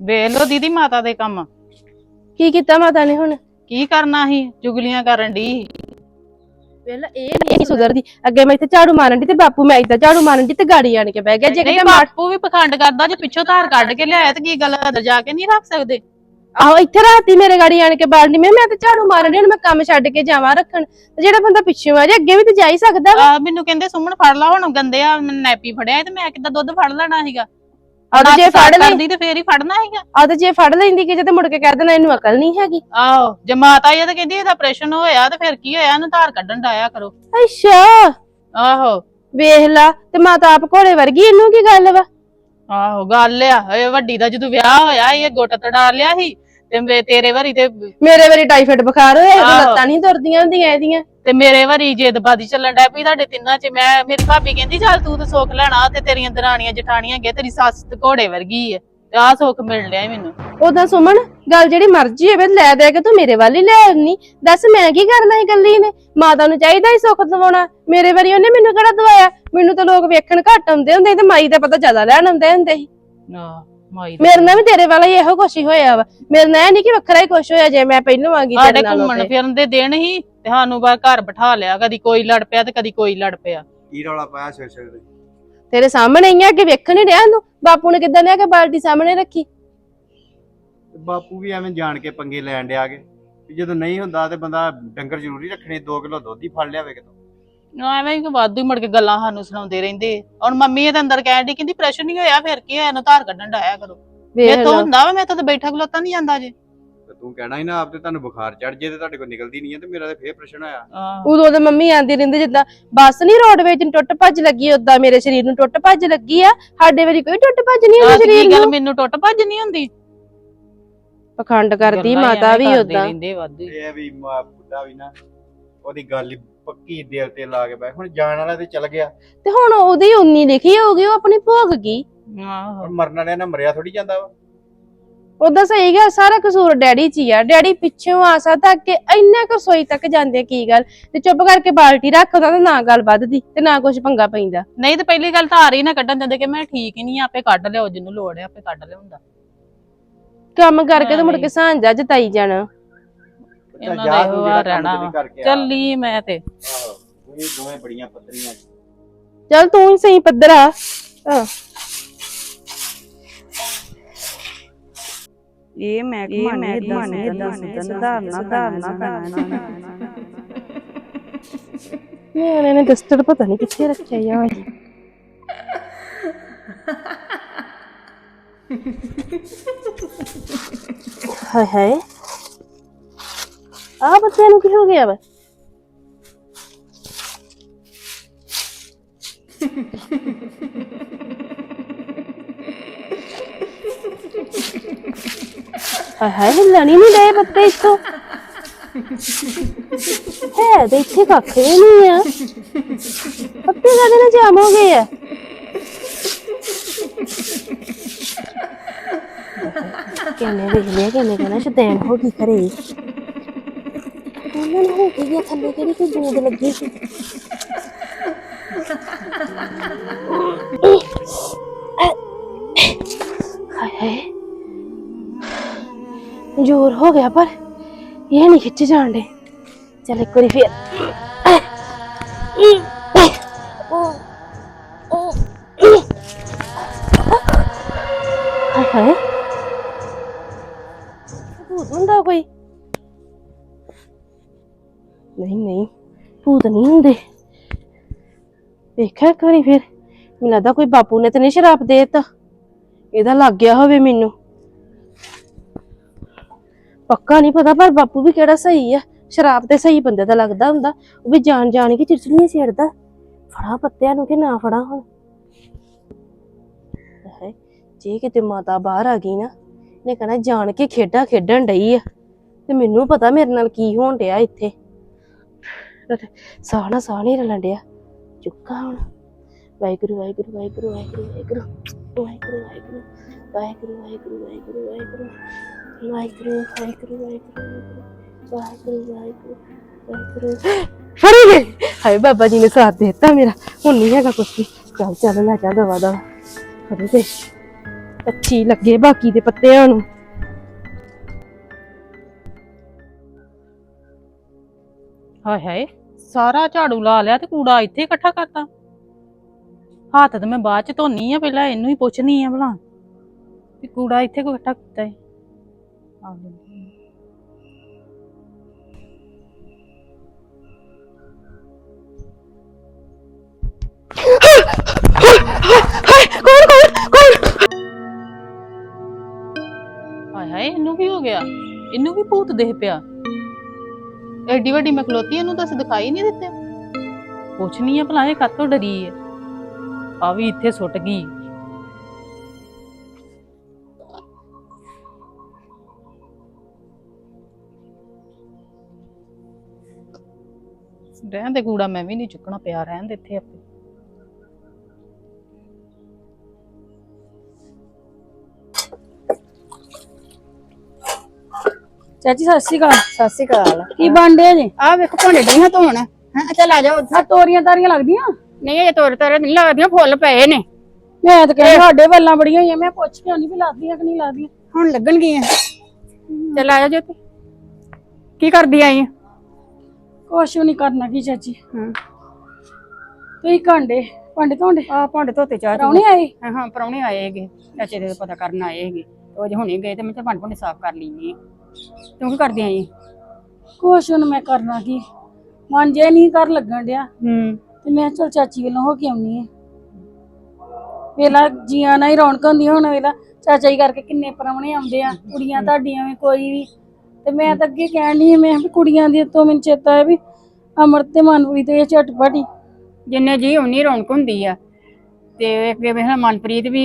Speaker 6: ਵੇਖ ਲਓ ਦੀਦੀ ਮਾਤਾ ਦੇ ਕੰਮ।
Speaker 5: ਕੀ ਕੀਤਾ ਮਾਤਾ ਨੇ ਹੁਣ?
Speaker 6: ਕੀ ਕਰਨਾ ਸੀ? ਚੁਗਲੀਆਂ ਕਰਨ ਦੀ
Speaker 5: ਵੇਲਾ ਇਹ ਨਹੀਂ ਸੁਧਰਦੀ। ਅੱਗੇ ਮੈਂ ਇੱਥੇ ਝਾੜੂ ਮਾਰਨ ਦੀ ਤੇ ਬਾਪੂ ਮੈਂ ਇੱਥੇ ਝਾੜੂ ਮਾਰਨ ਦੀ ਤੇ ਗਾੜੀ ਆਣ ਕੇ ਬਹਿ ਗਿਆ। ਜੇ ਕਿਤੇ ਮਾਰ
Speaker 6: ਬਾਪੂ ਵੀ ਪਖੰਡ ਕਰਦਾ ਜੇ ਪਿੱਛੋਂ ਧਾਰ ਕੱਢ ਕੇ ਲਿਆਇਆ ਤੇ ਕੀ ਗੱਲ ਅੰਦਰ ਜਾ ਕੇ ਨਹੀਂ ਰੱਖ ਸਕਦੇ।
Speaker 5: ਆਹੋ ਇੱਥੇ ਰਾਤੀ ਮੇਰੇ ਗਾੜੀ ਆਣ ਕੇ ਬਾੜਨੀ ਮੈਂ ਮੈਂ ਤੇ ਝਾੜੂ ਮਾਰਨ ਦੀ ਹੁਣ ਮੈਂ ਕੰਮ ਛੱਡ ਕੇ ਜਾਵਾਂ ਰੱਖਣ। ਤੇ ਜਿਹੜਾ ਬੰਦਾ ਪਿੱਛੇ ਆ ਜੇ ਅੱਗੇ ਵੀ ਤੇ ਜਾ ਹੀ ਸਕਦਾ ਵਾ।
Speaker 6: ਆ ਮੈਨੂੰ ਕਹਿੰਦੇ ਸੁਮਨ ਫੜ ਲਾ ਹੁਣ ਗੰਦੇ ਆ ਨੈਪੀ ਫੜਿਆ ਤੇ ਮੈਂ ਕਿੱਦਾਂ ਦੁੱਧ ਫੜ ਲੈਣਾ ਸੀਗਾ?
Speaker 5: ਤੇ ਜੇ ਫੜ
Speaker 6: ਕਰਦੀ ਤੇ ਫੇਰ ਹੀ ਫੜਨਾ ਹੈਗਾ
Speaker 5: ਤੇ ਜੇ ਫੜ ਲੈਂਦੀ ਕਿ ਤੇ ਮੁੜ ਕੇ ਕਹਿ ਦੇਣਾ ਇਹਨੂੰ ਅਕਲ ਨਹੀਂ ਹੈਗੀ।
Speaker 6: ਆਹੋ ਜੇ ਮਾਤਾ ਆ ਤੇ ਕਹਿੰਦੀ ਇਹਦਾ ਆਪਰੇਸ਼ਨ ਹੋਇਆ ਤੇ ਫਿਰ ਕੀ ਹੋਇਆ? ਇਹਨੂੰ ਧਾਰ ਕੱਢਣ ਡਾਇਆ ਕਰੋ।
Speaker 5: ਅੱਛਾ।
Speaker 6: ਆਹੋ।
Speaker 5: ਵੇਖ ਲਾ ਤੇ ਮਾਤਾ ਆਪ ਘੋੜੇ ਵਰਗੀ ਇਹਨੂੰ ਕੀ ਗੱਲ ਵਾ?
Speaker 6: ਆਹੋ ਗੱਲ ਆ ਇਹ ਵੱਡੀ ਦਾ ਜਦੋਂ ਵਿਆਹ ਹੋਇਆ ਇਹ ਗੁੱਟ ਤੜਾ ਲਿਆ ਸੀ ਤੇ ਮੇ- ਤੇਰੇ ਵਾਰੀ ਤੇ
Speaker 5: ਮੇਰੇ ਵਾਰੀ ਟਾਈਫਾਇਡ ਬੁਖਾਰ ਹੋਇਆ
Speaker 6: ਆਹੋ।
Speaker 5: ਲੱਤਾਂ ਨਹੀਂ ਤੁਰਦੀਆਂ ਹੁੰਦੀਆਂ ਇਹਦੀਆਂ।
Speaker 6: ਤੇ ਮੇਰੇ ਵਾਰੀ ਜੇਦਬਾਦੀ ਚੱਲਣ ਡੈ ਪਈ ਤੁਹਾਡੇ ਤਿੰਨਾਂ ਚ ਮੈਂ ਮੇਰੀ ਭਾਬੀ ਕਹਿੰਦੀ ਚੱਲ ਤੂੰ ਤਾਂ ਸੁੱਖ ਲੈਣਾ ਤੇ ਤੇਰੀਆਂ ਦਰਾਣੀਆਂ ਜਠਾਣੀਆਂ ਗਏ ਤੇਰੀ ਸੱਸ ਤੇ ਘੋੜੇ ਵਰਗੀ ਹੈ ਤੇ ਆਹ ਸੁੱਖ ਮਿਲ ਲਿਆ ਮੈਨੂੰ।
Speaker 5: ਉਦਾਂ ਸੁਮਨ ਗੱਲ ਜਿਹੜੀ ਮਰਜ਼ੀ ਹੋਵੇ ਲੈ ਦੇ ਕੇ ਤੂੰ ਮੇਰੇ ਵੱਲ ਹੀ ਲੈ ਆਉਣੀ ਦੱਸ ਮੈਂ ਕੀ ਕਰਨਾ ਸੀ ਇਕੱਲੀ ਨੇ? ਮਾਤਾ ਨੂੰ ਚਾਹੀਦਾ ਹੀ ਸੁੱਖ ਦਵਾਉਣਾ। ਮੇਰੇ ਵਾਰੀ ਉਹਨੇ ਮੈਨੂੰ ਕਿਹੜਾ ਦਵਾਇਆ? ਮੈਨੂੰ ਤਾਂ ਲੋਕ ਵੇਖਣ ਘੱਟ ਆਉਂਦੇ ਹੁੰਦੇ ਸੀ ਤੇ ਮਾਈ ਦਾ ਪਤਾ ਜ਼ਿਆਦਾ ਲੈਣ ਆਉਂਦੇ ਹੁੰਦੇ ਸੀ।
Speaker 6: ਆਹ ਮਾਈ ਦਾ-
Speaker 5: ਮੇਰੇ ਨਾਲ ਵੀ ਤੇਰੇ ਵਾਲਾ ਹੀ ਇਹੋ ਕੁਛ ਹੀ ਹੋਇਆ ਵਾ। ਮੇਰੇ ਨਾਲ ਇਹ ਨਹੀਂ ਕਿ ਵੱਖਰਾ ਹੀ ਕੁਛ ਹੋਇਆ ਜੇ ਮੈਂ ਪਹਿਲੋਂ ਆ ਗਈ
Speaker 6: ਸਾਡੇ
Speaker 5: ਤੇਰੇ ਨਾਲ
Speaker 6: ਘੁੰਮਣ ਫਿਰਨ ਦੇ ਦਿਨ ਹੀ ਤੇ ਸਾਨੂੰ ਬਾਹਰ ਘਰ ਬਿਠਾ ਲਿਆ ਕਦੀ ਕੋਈ ਲੜ ਪਿਆ ਤੇ ਕਦੀ ਕੋਈ ਲੜ ਪਿਆ।
Speaker 7: ਕੀ ਰੌਲਾ ਪਾਇਆ ਸਿਰ ਸਿਰ ਤੇ?
Speaker 5: ਤੇਰੇ ਸਾਹਮਣੇ ਹੀ ਆ ਕਿ ਵੇਖਣ ਹੀ ਰਿਹਾ ਨੂੰ ਬਾਪੂ ਨੇ ਕਿਦਾਂ ਲਿਆ ਕੇ ਬਾਲਟੀ ਸਾਹਮਣੇ ਰੱਖੀ?
Speaker 7: ਤੇ ਬਾਪੂ ਵੀ ਐਵੇਂ ਜਾਣ ਕੇ ਪੰਗੇ ਲੈਣ ਡਿਆ ਕੇ ਵੀ ਜਦੋਂ ਨਹੀਂ ਹੁੰਦਾ ਤੇ ਬੰਦਾ ਡੰਗਰ ਜ਼ਰੂਰੀ ਰੱਖਣੇ 2 ਕਿਲੋ ਦੁੱਧ ਹੀ ਫੜ ਲਿਆਵੇ ਕਿਤੋਂ।
Speaker 6: ਐਵੇਂ ਹੀ ਵਾਧੂ ਹੀ ਮੁੜ ਕੇ ਗੱਲਾਂ ਸਾਨੂੰ ਸੁਣਾਉਂਦੇ ਰਹਿੰਦੇ। ਹੁਣ ਮੰਮੀ ਇਹਦੇ ਅੰਦਰ ਕਹਿਣ ਦੀ ਕਹਿੰਦੀ ਪ੍ਰੈਸ਼ਰ ਨਹੀਂ ਹੋਇਆ ਫਿਰ ਕੀ ਹੋਇਆ? ਇਹਨੂੰ ਧਾਰ ਕੱਢਣ ਡਾਇਆ ਕਰੋ। ਇਹ ਤਾਂ ਹੁੰਦਾ ਵਾ ਮੈਂ ਤਾਂ ਬੈਠਾ ਖਲੋਤਾ ਨਹੀਂ ਜਾਂਦਾ ਜੇ।
Speaker 7: ਤੇ ਤੂੰ ਕਹਿਣਾ ਹੀ ਨਾ ਆਪ ਤੇ ਤੁਹਾਨੂੰ ਬੁਖਾਰ ਚੜ ਜੇ ਤੇ ਤੁਹਾਡੇ ਕੋਲ ਨਿਕਲਦੀ ਨਹੀਂ ਹੈ ਤੇ ਮੇਰਾ ਤੇ ਫੇਰ ਪ੍ਰਸ਼ਨ ਆਇਆ।
Speaker 5: ਉਦੋਂ ਤੇ ਮੰਮੀ ਆਂਦੀ ਰਹਿੰਦੀ ਜਿੱਦਾਂ ਬੱਸ ਨਹੀਂ ਰੋਡ ਵਿੱਚ ਟੁੱਟ ਭੱਜ ਲੱਗੀ ਓਦਾਂ ਮੇਰੇ ਸਰੀਰ ਨੂੰ ਟੁੱਟ ਭੱਜ ਲੱਗੀ ਆ। ਸਾਡੇ ਵਾਰੀ ਕੋਈ ਟੁੱਟ ਭੱਜ ਨਹੀਂ ਹੁੰਦੀ
Speaker 6: ਤੇ
Speaker 5: ਸਰੀਰ
Speaker 6: ਗੱਲ
Speaker 5: ਨੂੰ
Speaker 6: ਮੈਨੂੰ ਟੁੱਟ ਭੱਜ ਨਹੀਂ ਹੁੰਦੀ।
Speaker 5: ਪਖੰਡ ਕਰਦੀ ਮਾਤਾ ਵੀ
Speaker 6: ਹੀ।
Speaker 7: ਇਹ ਵੀ ਮਾਂ ਬੁੱਢਾ ਵੀ ਨਾ ਉਹਦੀ ਗੱਲ ਹੀ ਪੱਕੀ ਦਿਲ ਤੇ ਲਾ ਕੇ ਬੈ ਹੁਣ ਜਾਣ ਵਾਲਾ ਤੇ ਚਲ ਗਿਆ।
Speaker 5: ਤੇ ਹੁਣ ਉਹਦੀ ਉਨੀ ਲਿਖੀ ਹੋਊਗੀ ਉਹ ਆਪਣੀ ਭੋਗ ਗਈ
Speaker 6: ਆਹੋ।
Speaker 7: ਹੁਣ ਮਰਨ ਵਾਲਿਆਂ ਨਾਲ ਮਰਿਆ ਥੋੜੀ ਜਾਂਦਾ ਵਾ।
Speaker 5: ਉਦਾਂ ਸਹੀ ਗਿਆ ਸਾਰਾ ਕਸੂਰ ਡੈਡੀ 'ਚ ਹੀ ਆ। ਡੈਡੀ ਪਿੱਛੋਂ ਆ ਸਕਦਾ ਕਿ ਇੰਨਾ ਕੁ ਰਸੋਈ ਤੱਕ ਜਾਂਦੇ ਕੀ ਗੱਲ? ਤੇ ਚੁੱਪ ਕਰਕੇ ਬਾਲਟੀ ਰੱਖਦਾ ਤਾਂ ਨਾ ਗੱਲ ਵੱਧਦੀ ਤੇ ਨਾ ਕੁਝ ਪੰਗਾ ਪੈਂਦਾ।
Speaker 6: ਨਹੀਂ ਤੇ ਪਹਿਲੀ ਗੱਲ ਧਾਰ ਹੀ ਨਾ ਕੱਢਣ ਦਿੰਦੇ ਕਿ ਮੈਂ ਠੀਕ ਹੀ ਨਹੀਂ ਆਪੇ ਕੱਢ ਲਿਓ ਜਿਹਨੂੰ ਲੋੜ ਹੈ ਆਪੇ ਕੱਢ ਲਿਆਉਂਦਾ।
Speaker 5: ਕੰਮ ਕਰਕੇ ਤੇ ਮੁੜ। ਕੇ ਸਾਂਝਾ ਜਤਾਈ ਜਾਣਾ।
Speaker 6: ਇਹਨਾਂ
Speaker 7: ਜਾ
Speaker 6: ਦਾ ਇਹੋ ਆ ਰਹਿਣਾ ਵਾ। ਚੱਲੀ ਮੈਂ ਤੇ।
Speaker 7: ਆਹੋ ਇਹ ਦੋਵੇਂ ਬੜੀਆਂ ਪੱਤਰੀਆਂ
Speaker 5: ਚੱਲ ਤੂੰ ਹੀ ਸਹੀ ਪੱਧਰ ਆ। ਹਾਂ
Speaker 8: ਇਹ ਮੈਂ ਕਮਾਨੀ ਇਦਾਂ ਸੁਧਾਰਨਾ ਸੁਧਾਰਨਾ ਪੈਣਾ
Speaker 5: ਨਿਆਣੇ ਨੇ ਦਸਤਰ ਪਤਾ ਨਹੀਂ ਕਿੱਥੇ ਰੱਖਿਆ ਯਾਰ ਹਾਏ ਹਾਏ। ਆ ਬੱਚੇ ਨੂੰ ਕੀ ਹੋ ਗਿਆ ਵਾ ਹਾਏ ਹਾਏ ਹਿੱਲਣੀ ਨਹੀਂ ਦੇ ਬੱਤੇ ਇੱਥੋਂ ਹੈ ਤੇ ਇੱਥੇ ਕੱਖ ਵੀ ਨਹੀਂ ਆ ਪੱਤੇ ਸਾਡੇ ਨਾਲ ਜਾਮ ਹੋ ਗਏ ਆ ਕਿੰਨੇ ਵੇਖ ਲਿਆ ਕਿੰਨੇ ਕਹਿਣਾ ਸ਼ਦੈਨ ਹੋ ਗਈ ਖਰੇ ਪਾਗਲ ਹੋ ਗਈ ਆ ਥੱਲੇ ਕਿਹੜੀ ਕੋਈ ਜੂਗ ਲੱਗੀ ਸੀ? हाय ज़ोर हो गया पर यह नहीं खिंचे जान डे चल एक फिर हाय हाय भूत होंगे कोई ਭੂਤ ਨਹੀਂ ਹੁੰਦੇ। ਵੇਖਿਆ ਇੱਕ ਵਾਰੀ ਫਿਰ, ਮੈਨੂੰ ਲੱਗਦਾ ਕੋਈ ਬਾਪੂ ਨੇ ਤੇ ਨਹੀਂ ਸ਼ਰਾਬ ਦੇ ਦਿੱਤਾ। ਇਹਦਾ ਲੱਗ ਗਿਆ ਹੋਵੇ ਮੈਨੂੰ। ਪੱਕਾ ਨਹੀਂ ਪਤਾ, ਪਰ ਬਾਪੂ ਵੀ ਕਿਹੜਾ ਸਹੀ ਆ। ਸ਼ਰਾਬ ਤੇ ਸਹੀ ਬੰਦੇ ਦਾ ਲੱਗਦਾ ਹੁੰਦਾ। ਉਹ ਵੀ ਜਾਣ ਜਾਣ ਕੇ ਚਿੜਚੜੀਆਂ ਛੇੜਦਾ। ਫੜਾ ਪੱਤਿਆਂ ਨੂੰ ਕਿ ਨਾ ਫੜਾ ਹੁਣ। ਜੇ ਕਿਤੇ ਮਾਤਾ ਬਾਹਰ ਆ ਗਈ ਨਾ, ਇਹਨੇ ਕਹਣਾ ਜਾਣ ਕੇ ਖੇਡਾਂ ਖੇਡਣ ਡਈ ਆ। ਤੇ ਮੈਨੂੰ ਪਤਾ ਮੇਰੇ ਨਾਲ ਕੀ ਹੋਣ ਡਿਆ ਇੱਥੇ। ਸਾਹ ਨਾ ਸਾਹ ਨਹੀਂ ਰਲਣ ਡਿਆ ਚੁੱਕਾ ਹੁਣ ਵਾਹਿਗੁਰੂ ਵਾਹਿਗੁਰੂ ਵਾਹਿਗੁਰੂ ਵਾਹਿਗੁਰੂ ਵਾਹਿਗੁਰੂ ਵਾਹਿਗੁਰੂ ਵਾਹਿਗੁਰੂ ਵਾਹਿਗੁਰੂ ਵਾਹਿਗੁਰੂ ਵਾਹਿਗੁਰੂ ਵਾਹਿਗੁਰੂ ਵਾਹਿਗੁਰੂ ਵਾਹਿਗੁਰੂ ਵਾਹਿਗੁਰੂ ਵਾਹਿਗੁਰੂ ਵਾਹਿਗੁਰੂ ਵਾਹਿਗੁਰੂ ਫੜੀ ਗਈ ਹਾਏ ਬਾਬਾ ਜੀ ਨੇ ਸਾਥ ਦੇ ਦਿੱਤਾ ਮੇਰਾ ਹੁਣ ਨਹੀਂ ਹੈਗਾ ਕੁਛ ਵੀ ਚੱਲ ਚੱਲ ਲੈ ਜਾ ਦਵਾ ਦਵਾ ਫੜੀ ਤੇ ਅੱਛੀ ਲੱਗੇ ਬਾਕੀ ਦੇ ਪੱਤਿਆਂ ਨੂੰ
Speaker 6: ਹਾਏ ਹਾਏ ਸਾਰਾ ਝਾੜੂ ਲਾ ਲਿਆ ਤੇ ਕੂੜਾ ਇੱਥੇ ਇਕੱਠਾ ਕਰਤਾ। ਹੱਥ ਤੇ ਮੈਂ ਬਾਅਦ ਚ ਧੋਨੀ ਆ, ਪਹਿਲਾਂ ਇਹਨੂੰ ਹੀ ਪੁੱਛਣੀ ਆ ਭਲਾ ਵੀ ਕੂੜਾ ਇੱਥੇ ਕੋ ਇਕੱਠਾ ਕੀਤਾ ਹੈ ਇਹਨੂੰ
Speaker 5: ਕੀ ਹੋ ਗਿਆ?
Speaker 6: ਇਹਨੂੰ ਵੀ ਭੂਤ ਦੇਖ ਪਿਆ? ਐਡੀ ਵੱਡੀ ਮੈਂ ਇਹਨੂੰ ਤਾਂ ਦਿਖਾਈ ਨਹੀਂ ਦਿੱਤੇ। ਕੁਛ ਨਹੀਂ ਆ ਭਲਾ, ਇਹ ਕਾਤੋਂ ਡਰੀ ਹੈ ਆ ਵੀ ਇੱਥੇ ਸੁੱਟ ਗਈ। ਰਹਿਣ ਦੇ ਕੂੜਾ ਮੈਂ ਵੀ ਨਹੀਂ ਚੁੱਕਣਾ ਪਿਆ, ਰਹਿਣ ਦੇ ਇੱਥੇ ਆਪੇ।
Speaker 9: ਚਾਚੀ ਸਤਿ ਸ਼੍ਰੀ ਅਕਾਲ।
Speaker 8: ਸਤਿ ਸ਼੍ਰੀ ਅਕਾਲ।
Speaker 9: ਕੀ ਬਣਦੇ ਜੀ?
Speaker 8: ਆ ਵੇਖੋ ਭਾਂਡੇ ਡਈਆਂ ਧੋਣ। ਹਾਂ ਚੱਲ ਆ ਜਾਓ
Speaker 9: ਆ ਤੋਰੀਆਂ ਤਾਰੀਆਂ ਲੱਗਦੀਆਂ?
Speaker 8: ਨਹੀਂ ਇਹ ਤੋਰ ਤੋਰ ਨਹੀਂ ਲੱਗਦੀਆਂ ਫੁੱਲ ਪਏ ਨੇ।
Speaker 9: ਮੈਂ ਤਾਂ ਕਹਿੰਦੀ ਸਾਡੇ ਵੱਲਾਂ ਬੜੀਆਂ ਹੋਈਆਂ ਮੈਂ ਪੁੱਛ ਕੇ ਆਉਣੀ ਵੀ ਲੱਗਦੀਆਂ ਕਿ ਨਹੀਂ ਲੱਗਦੀਆਂ।
Speaker 8: ਹੁਣ ਲੱਗਣਗੀਆਂ। ਚੱਲ ਆ ਜਾ ਜੋਤੀ ਕੀ ਕਰਦੀ ਆਈ
Speaker 9: ਕੁਛ ਵੀ ਨਹੀਂ ਕਰਨਾ ਕੀ ਚਾਚੀ।
Speaker 8: ਹਾਂ।
Speaker 9: ਤੁਸੀਂ ਕਾਂਡੇ ਭਾਂਡੇ ਧੋਂਡੇ
Speaker 8: ਆ ਭਾਂਡੇ ਧੋਤੇ ਚਾਹ।
Speaker 9: ਪਰਾਉਣੇ ਆਏ?
Speaker 8: ਹਾਂ ਹਾਂ ਪਰੌਣੇ ਆਏ ਹੈਗੇ। ਚਾਚੇ ਦੇ ਪਤਾ ਕਰਨ ਆਏ ਹੈਗੇ। ਉਹ ਜੇ ਹੁਣੇ ਗਏ ਤੇ ਮੈਂ ਤੇ ਭਾਂਡੇ ਭੁੰਡੇ ਸਾਫ਼ ਕਰ ਲੈਣੀ ਤੂੰ ਕੀ ਕਰਦੀ ਆਈ
Speaker 9: ਕੁਛ ਹੁਣ ਮੈਂ ਕਰਨਾ ਕੀ? ਮਨ ਜੇ ਨਹੀਂ ਕਰ ਲੱਗਣ ਡਿਆ।
Speaker 8: ਹੂੰ।
Speaker 9: ਤੇ ਮੈਂ ਚਲ ਚਾਚੀ ਵੱਲੋਂ ਹੋ ਕੇ ਆਉਣੀ ਹੈ ਵੇਲਾ ਜੀਆਂ ਨਾਲ ਹੀ ਰੌਣਕ ਹੁੰਦੀ ਹੁਣ ਵੇਲਾ ਚਾਚਾ ਜੀ ਕਰਕੇ ਕਿੰਨੇ ਪਰਵਣੇ ਆਉਂਦੇ ਆ ਕੁੜੀਆਂ ਤੁਹਾਡੀਆਂ ਵੀ ਕੋਈ ਵੀ। ਤੇ ਮੈਂ ਤਾਂ ਅੱਗੇ ਕਹਿਣ ਆ ਮੈਂ ਵੀ ਕੁੜੀਆਂ ਦੀ ਤੋਂ ਮੈਨੂੰ ਚੇਤਾ ਹੈ ਵੀ ਅਮਰਤ ਤੇ ਮਨਪ੍ਰੀਤ ਇਹ ਝਟਪਟੀ
Speaker 8: ਜਿੰਨੇ ਜੀ ਉਨੀ ਰੌਣਕ ਹੁੰਦੀ ਆ। ਤੇ ਇੱਕ ਵੇਖ ਮਨਪ੍ਰੀਤ ਵੀ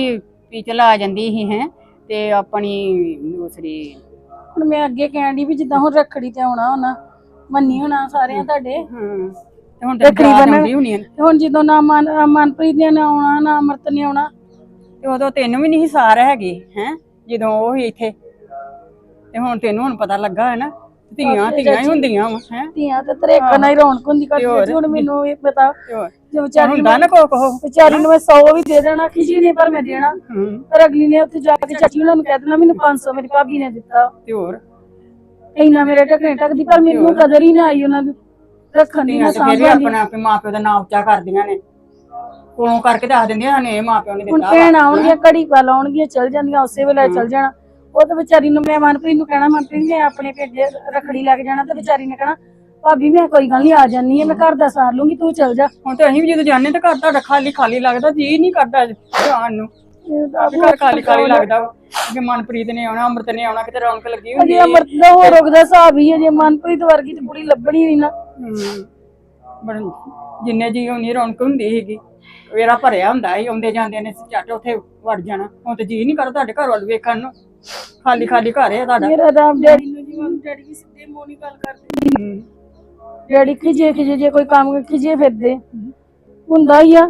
Speaker 8: ਵੀ ਚਲਾ ਆ ਜਾਂਦੀ ਸੀ ਹੈ। ਤੇ ਆਪਣੀ ਦੂਸਰੀ
Speaker 9: ਹੁਣ ਮੈਂ ਅੱਗੇ ਕਹਿਣ ਡਈ ਵੀ ਜਿੱਦਾਂ ਹੁਣ ਰੱਖੜੀ ਤੇ ਆਉਣਾ ਹੋਣਾ ਮੰਨੀ ਹੋਣਾ ਸਾਰਿਆਂ ਤੁਹਾਡੇ।
Speaker 8: ਹਾਂ। ਤੇ ਹੁਣ ਤੇ
Speaker 9: ਤਕਰੀਬਨ-
Speaker 8: ਆਉਂਦੀ ਹੋਣੀ ਆ।
Speaker 9: ਤੇ ਹੁਣ ਜਦੋਂ ਨਾ ਮਨ ਮਨਪ੍ਰੀਤ ਨੇ ਨਾ ਆਉਣਾ ਨਾ ਅਮਰਤ ਨੇ ਆਉਣਾ।
Speaker 8: ਤੇ ਉਦੋਂ ਤੈਨੂੰ ਵੀ ਨਹੀਂ ਸਾਰ ਹੈਗੇ ਹੈ? ਜਦੋਂ ਉਹ ਸੀ ਇੱਥੇ। ਤੇ ਹੁਣ ਤੈਨੂੰ ਹੁਣ ਪਤਾ ਲੱਗਾ ਹੈ ਨਾ ਧੀਆਂ ਧੀਆਂ ਹੀ ਹੁੰਦੀਆਂ ਵਾ ਹੈ?
Speaker 9: ਧੀਆਂ ਤੇ ਤਰੇਕਾਂ ਨਾਲ ਹੀ ਰੌਣਕ ਹੁੰਦੀ। ਕਰਦੀ ਹੁਣ ਮੈਨੂੰ ਇਹ ਪਤਾ।
Speaker 8: ਤੇ ਹੋਰ?
Speaker 9: ਜੇ ਵਿਚਾਰੀ ਨੂੰ
Speaker 8: ਹੁੰਦਾ ਨਾ ਕੋ ਕੋ
Speaker 9: ਵਿਚਾਰੀ ਨੂੰ ਮੈਂ 100 ਵੀ ਦੇ ਦੇਣਾ ਖਿਜੀ ਨੇ ਪਰ ਮੈਂ ਦੇਣਾ।
Speaker 8: ਹੂੰ।
Speaker 9: ਪਰ ਅਗਲੀ ਨੇ ਉੱਥੇ ਜਾ ਕੇ ਚਾਚੀ ਉਹਨਾਂ ਨੂੰ ਕਹਿ ਦੇਣਾ ਮੈਨੂੰ 500 ਮੇਰੀ ਭਾਬੀ ਨੇ ਦਿੱਤਾ।
Speaker 8: ਤੇ ਹੋਰ?
Speaker 9: ਇੰਨਾ ਮੇਰੇ ਟਕਣੇ ਟਕਦੀ ਪਰ ਮੈਨੂੰ ਕਦਰ ਹੀ ਨਾ ਆਈ ਉਹਨਾਂ ਦੀ। ਰੱਖਣ ਦੀ
Speaker 8: ਧੀਆਂ
Speaker 9: ਨਾ
Speaker 8: ਤੇ ਫਿਰ ਵੀ
Speaker 9: ਸਾਂਭਣ ਦੀ।
Speaker 8: ਆਪਣਾ ਆਪਣੇ ਮਾਪਿਓ ਦਾ ਨਾਮ ਉੱਚਾ ਕਰਦੀਆਂ ਨੇ। ਕੋਲੋਂ ਕਰਕੇ ਦੱਸ ਦਿੰਦੀਆਂ ਨੇ ਇਹ ਮਾਪਿਓ ਨੇ
Speaker 9: ਹੁਣ
Speaker 8: ਦਿੱਤਾ
Speaker 9: ਭੈਣ ਆਉਣਗੀਆਂ ਘੜੀ ਪਾ ਲਾਉਣਗੀਆਂ ਚਲ ਜਾਂਦੀਆਂ ਉਸੇ ਵੇਲੇ ਚਲ ਜਾਣਾ। ਉਹ ਤਾਂ ਵਿਚਾਰੀ ਨੂੰ ਮੈਂ ਮਨਪ੍ਰੀਤ ਨੂੰ ਕਹਿਣਾ ਮਨਪ੍ਰੀਤ ਮੈਂ ਆਪਣੇ ਭੇਜੇ ਰਖੜੀ ਲੈ ਕੇ ਜਾਣਾ ਤੇ ਵਿਚਾਰੀ ਨੇ ਕਹਿਣਾ ਭਾਬੀ ਮੈਂ ਕੋਈ ਗੱਲ ਨਹੀਂ ਆ ਜਾਨੀ ਆ ਮੈਂ ਘਰ ਦਾ ਸਾਰ ਲੂੰਗੀ ਤੂੰ ਚਲ ਜਾ।
Speaker 8: ਹੁਣ ਤੇ ਅਸੀਂ ਵੀ ਜਦੋਂ ਜਾਂਦੇ ਤੇ ਘਰ ਤੁਹਾਡਾ ਖਾਲੀ ਖਾਲੀ ਲੱਗਦਾ ਜੀ ਨਹੀਂ ਕਰਦਾ ਜਾਣ ਨੂੰ। ਘਰ ਖਾਲੀ ਖਾਲੀ ਲੱਗਦਾ ਵਾ ਕਿ ਮਨਪ੍ਰੀਤ ਨੇ ਆਉਣਾ ਅੰਮ੍ਰਿਤ ਨੇ ਆਉਣਾ ਕਿਤੇ ਰੌਣਕ ਲੱਗੀ ਹੁੰਦੀ
Speaker 9: ਅਜੇ ਅਮਰਤ ਦਾ ਹੋਰ ਰੁਕਦਾ ਹਿਸਾਬ ਹੀ ਹੈ ਜੇ ਮਨਪ੍ਰੀਤ ਵਰਗੀ ਤੇ ਕੁੜੀ ਲੱਭਣੀ ਨਹੀਂ ਨਾ।
Speaker 8: ਬੜ ਜਿੰਨੇ ਜੀ ਉਨੀ ਰੌਣਕ ਹੁੰਦੀ ਸੀਗੀ ਵੇਰਾ ਭਰਿਆ ਹੁੰਦਾ ਸੀ ਆਉਂਦੇ ਜਾਂਦੇ ਨੇ ਝੱਟ ਉੱਥੇ ਵੜ ਜਾਣਾ। ਹੁਣ ਤੇ ਜੀ ਨਹੀਂ ਕਰਦਾ ਤੁਹਾਡੇ ਘਰ ਵੱਲ ਵੇਖਣ ਨੂੰ। ਖਾਲੀ ਖਾਲੀ ਘਰ ਹੈ ਤੁਹਾਡਾ।
Speaker 9: ਮੇਰਾ ਰਾਮ ਡੈਡੀ ਨੂੰ ਜੀ ਮੰਮ ਡੈਡੀ ਵੀ ਸਿੱਧੇ ਮੂੰਹ ਨਹੀਂ ਗੱਲ ਕਰਦੇ। ਡੈਡੀ ਖਿਜੇ ਖਿਜੇ ਜੇ ਕੋਈ ਕੰਮ ਖਿਜੇ ਫਿਰਦੇ। ਹੁੰਦਾ ਹੀ ਆ।